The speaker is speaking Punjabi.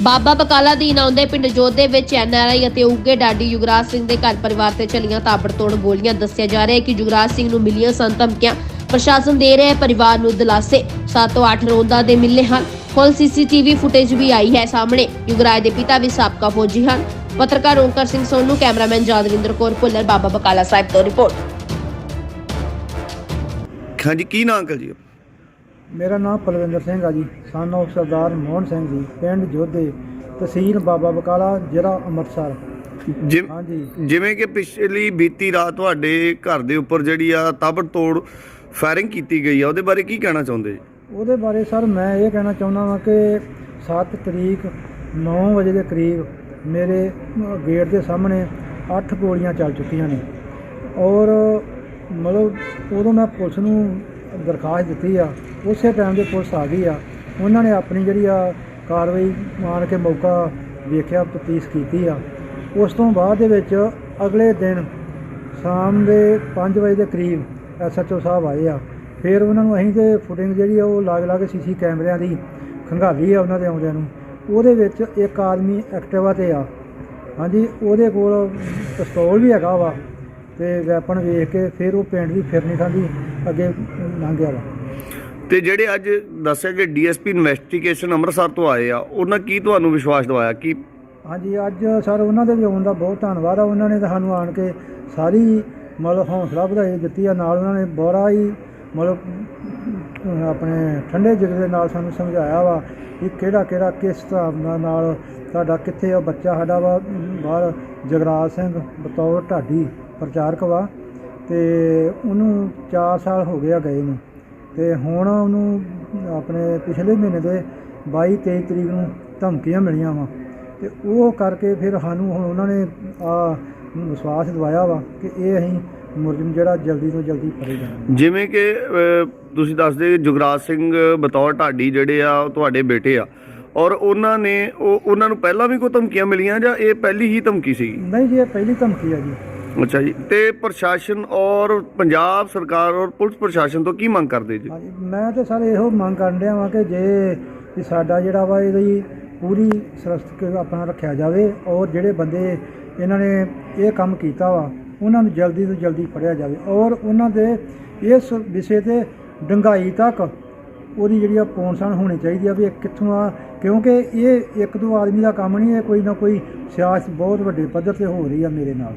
ਬਾਬਾ ਬਕਾਲਾ ਦੀ ਆਉਂਦੇ ਪਿੰਡ ਜੋਧੇ ਵਿੱਚ ਐਨਆਰਆਈ ਅਤੇ ਉੱਗੇ ਡਾਡੀ ਯੁਗਰਾਜ ਸਿੰਘ ਦੇ ਘਰ ਪਰਿਵਾਰ ਤੇ ਚੱਲੀਆਂ ਤਾਬੜਤੋੜ ਗੋਲੀਆਂ। ਦੱਸਿਆ ਜਾ ਰਿਹਾ ਹੈ ਕਿ ਯੁਗਰਾਜ ਸਿੰਘ ਨੂੰ ਮਿਲੀਆਂ ਸਨ ਧਮਕੀਆਂ। ਪ੍ਰਸ਼ਾਸਨ ਦੇ ਰਿਹਾ ਹੈ, ਪਰਿਵਾਰ ਨੂੰ ਦਿਲਾਸੇ। 7 ਤੋਂ 8 ਰੋਂਦਾਂ ਦੇ ਮਿਲੇ ਹਨ। ਹੁਣ ਸੀਸੀਟੀਵੀ ਫੁਟੇਜ ਵੀ ਆਈ ਹੈ ਸਾਹਮਣੇ। ਯੁਗਰਾਜ ਦੇ ਪਿਤਾ ਵੀ ਸਾਬਕਾ ਫੌਜੀ ਹਨ। ਪੱਤਰਕਾਰ ਓਂਕਰ ਸਿੰਘ ਸੋਨੂ, ਕੈਮਰਾਮੈਨ ਜਾਦਵਿੰਦਰ ਕੌਰ ਭੁੱਲਰ, ਬਾਬਾ ਬਕਾਲਾ ਸਾਹਿਬ ਤੋਂ ਰਿਪੋਰਟ। ਹਾਂਜੀ, ਕੀ ਨਾਂ ਅੰਕਲ ਜੀ? ਮੇਰਾ ਨਾਮ ਪਲਵਿੰਦਰ ਸਿੰਘ ਆ ਜੀ ਸਨ of ਸਰਦਾਰ ਮੋਹਨ ਸਿੰਘ ਜੀ ਪਿੰਡ ਜੋਧੇ ਤਹਿਸੀਲ ਬਾਬਾ ਬਕਾਲਾ ਜ਼ਿਲ੍ਹਾ ਅੰਮ੍ਰਿਤਸਰ। ਜਿਵ- ਹਾਂਜੀ। ਜਿਵੇਂ ਕਿ ਪਿਛਲੀ ਬੀਤੀ ਰਾਤ ਤੁਹਾਡੇ ਘਰ ਦੇ ਉੱਪਰ ਜਿਹੜੀ ਆ ਤਾਬੜ ਤੋੜ ਫਾਇਰਿੰਗ ਕੀਤੀ ਗਈ ਆ ਉਹਦੇ ਬਾਰੇ ਕੀ ਕਹਿਣਾ ਚਾਹੁੰਦੇ? ਉਹਦੇ ਬਾਰੇ ਸਰ ਮੈਂ ਇਹ ਕਹਿਣਾ ਚਾਹੁੰਦਾ ਹਾਂ ਕਿ 7 ਤਰੀਕ 9 ਵਜੇ ਦੇ ਕਰੀਬ ਮੇਰੇ ਅ, ਗੇਟ ਦੇ ਸਾਹਮਣੇ 8 ਗੋਲੀਆਂ ਚੱਲ ਚੁੱਕੀਆਂ ਨੇ। ਔਰ ਮਤਲਬ ਉਦੋਂ ਮੈਂ ਪੁਲਿਸ ਨੂੰ ਦਰਖਾਸਤ ਦਿੱਤੀ ਆ, ਉਸੇ ਟਾਈਮ ਦੇ ਪੁਲਿਸ ਆ ਗਈ ਆ। ਉਹਨਾਂ ਨੇ ਆਪਣੀ ਜਿਹੜੀ ਆ ਕਾਰਵਾਈ ਮਾਨ ਕੇ ਮੌਕਾ ਵੇਖਿਆ, ਤਫਤੀਸ਼ ਕੀਤੀ ਆ। ਉਸ ਤੋਂ ਬਾਅਦ ਦੇ ਵਿੱਚ ਅਗਲੇ ਦਿਨ ਸ਼ਾਮ ਦੇ 5 ਵਜੇ ਦੇ ਕਰੀਬ ਐਸਐਚਓ ਸਾਹਿਬ ਆਏ ਆ। ਫਿਰ ਉਹਨਾਂ ਨੂੰ ਅਸੀਂ ਤੇ ਫੁਟਿੰਗ ਜਿਹੜੀ ਆ, ਉਹ ਲਾਗ ਲਾ ਕੇ ਸੀਸੀ ਕੈਮਰਿਆਂ ਦੀ ਖੰਗਾਲੀ ਆ ਉਹਨਾਂ ਦੇ ਆਉਂਦਿਆਂ ਨੂੰ। ਉਹਦੇ ਵਿੱਚ ਇੱਕ ਆਦਮੀ ਐਕਟਿਵਾ ਤੇ ਆ। ਹਾਂਜੀ, ਉਹਦੇ ਕੋਲ ਪਿਸਤੌਲ ਵੀ ਹੈਗਾ ਵਾ ਤੇ ਵੈਪਨ ਵੇਖ ਕੇ ਫਿਰ ਉਹ ਪਿੰਡ ਦੀ ਫਿਰਨੀ ਖਾਂਦੀ। ਅੱਗੇ ਲੰਘ ਗਿਆ ਵਾ। ਤੇ ਜਿਹੜੇ ਅੱਜ ਦੱਸਿਆ ਕਿ ਡੀਐਸਪੀ ਇਨਵੈਸਟੀਗੇਸ਼ਨ ਅੰਮ੍ਰਿਤਸਰ ਤੋਂ ਆਏ ਆ ਉਹਨਾਂ ਕੀ ਤੁਹਾਨੂੰ ਵਿਸ਼ਵਾਸ ਦਿਵਾਇਆ? ਕਿ ਹਾਂਜੀ ਅੱਜ ਸਰ ਉਹਨਾਂ ਦੇ ਵੀ ਆਉਣ ਦਾ ਬਹੁਤ ਧੰਨਵਾਦ ਆ। ਉਹਨਾਂ ਨੇ ਤਾਂ ਸਾਨੂੰ ਆਣ ਕੇ ਸਾਰੀ ਮਤਲਬ ਹੌਸਲਾ ਵਧਾਈ ਦਿੱਤੀ ਆ। ਨਾਲ ਉਹਨਾਂ ਨੇ ਬੜਾ ਹੀ ਮਤਲਬ ਆਪਣੇ ਠੰਡੇ ਜਿਗਰ ਦੇ ਨਾਲ ਸਾਨੂੰ ਸਮਝਾਇਆ ਵਾ ਕਿ ਕਿਹੜਾ ਕਿਹੜਾ ਕਿਸ ਹਿਸਾਬ ਨਾਲ ਸਾਡਾ ਕਿੱਥੇ ਆ ਬੱਚਾ ਸਾਡਾ ਵਾ। ਬਾਹਰ ਜਗਰਾਜ ਸਿੰਘ ਬਤੌਰ ਢਾਡੀ ਪ੍ਰਚਾਰਕ ਵਾ। ਤੇ ਉਹਨੂੰ 4 ਸਾਲ ਹੋ ਗਏ ਆ ਗਏ ਨੂੰ। ਤੇ ਹੁਣ ਉਹਨੂੰ ਆਪਣੇ ਪਿਛਲੇ ਮਹੀਨੇ ਦੇ 22 23 ਤਰੀਕ ਨੂੰ ਧਮਕੀਆਂ ਮਿਲੀਆਂ ਵਾ। ਤੇ ਉਹ ਕਰਕੇ ਫਿਰ ਸਾਨੂੰ ਹੁਣ ਉਹਨਾਂ ਨੇ ਆ ਵਿਸ਼ਵਾਸ ਦਿਵਾਇਆ ਵਾ ਕਿ ਇਹ ਅਸੀਂ ਮੁਲਜ਼ਮ ਜਿਹੜਾ ਜਲਦੀ ਤੋਂ ਜਲਦੀ ਫੜੇ ਜਾਣਾ। ਜਿਵੇਂ ਕਿ ਤੁਸੀਂ ਦੱਸਦੇ ਜੁਗਰਾਜ ਸਿੰਘ ਬਤੌਰ ਢਾਡੀ ਜਿਹੜੇ ਆ ਉਹ ਤੁਹਾਡੇ ਬੇਟੇ ਆ। ਔਰ ਉਹਨਾਂ ਨੇ ਉਹ ਉਹਨਾਂ ਨੂੰ ਪਹਿਲਾਂ ਵੀ ਕੋਈ ਧਮਕੀਆਂ ਮਿਲੀਆਂ ਜਾਂ ਇਹ ਪਹਿਲੀ ਹੀ ਧਮਕੀ ਸੀ ਨਹੀਂ ਜੀ ਇਹ ਪਹਿਲੀ ਧਮਕੀ ਆ ਜੀ। ਅੱਛਾ ਜੀ। ਤੇ ਪ੍ਰਸ਼ਾਸਨ ਔਰ ਪੰਜਾਬ ਸਰਕਾਰ ਔਰ ਪੁਲਿਸ ਪ੍ਰਸ਼ਾਸਨ ਤੋਂ ਕੀ ਮੰਗ ਕਰਦੇ ਜੀ? ਹਾਂਜੀ, ਮੈਂ ਤੇ ਸਰ ਇਹੋ ਮੰਗ ਕਰਨ ਡਿਆ ਵਾਂ ਕਿ ਜੇ ਵੀ ਸਾਡਾ ਜਿਹੜਾ ਵਾ ਇਹਦੀ ਪੂਰੀ ਸੁਰੱਖਿਅਤ ਆਪਣਾ ਰੱਖਿਆ ਜਾਵੇ ਔਰ ਜਿਹੜੇ ਬੰਦੇ ਇਹਨਾਂ ਨੇ ਇਹ ਕੰਮ ਕੀਤਾ ਵਾ, ਉਹਨਾਂ ਨੂੰ ਜਲਦੀ ਤੋਂ ਜਲਦੀ ਫੜਿਆ ਜਾਵੇ ਔਰ ਉਹਨਾਂ ਦੇ ਇਸ ਵਿਸ਼ੇ ਤੇ ਡੰਗਾਈ ਤੱਕ ਉਹਦੀ ਜਿਹੜੀ ਆ ਪਹੁੰਚਣ ਹੋਣੀ ਚਾਹੀਦੀ ਆ ਵੀ ਇਹ ਕਿੱਥੋਂ ਆ, ਕਿਉਂਕਿ ਇਹ ਇੱਕ ਦੋ ਆਦਮੀ ਦਾ ਕੰਮ ਨਹੀਂ, ਇਹ ਕੋਈ ਨਾ ਕੋਈ ਸਿਆਸਤ ਬਹੁਤ ਵੱਡੇ ਪੱਧਰ ਤੇ ਹੋ ਰਹੀ ਆ ਮੇਰੇ ਨਾਲ।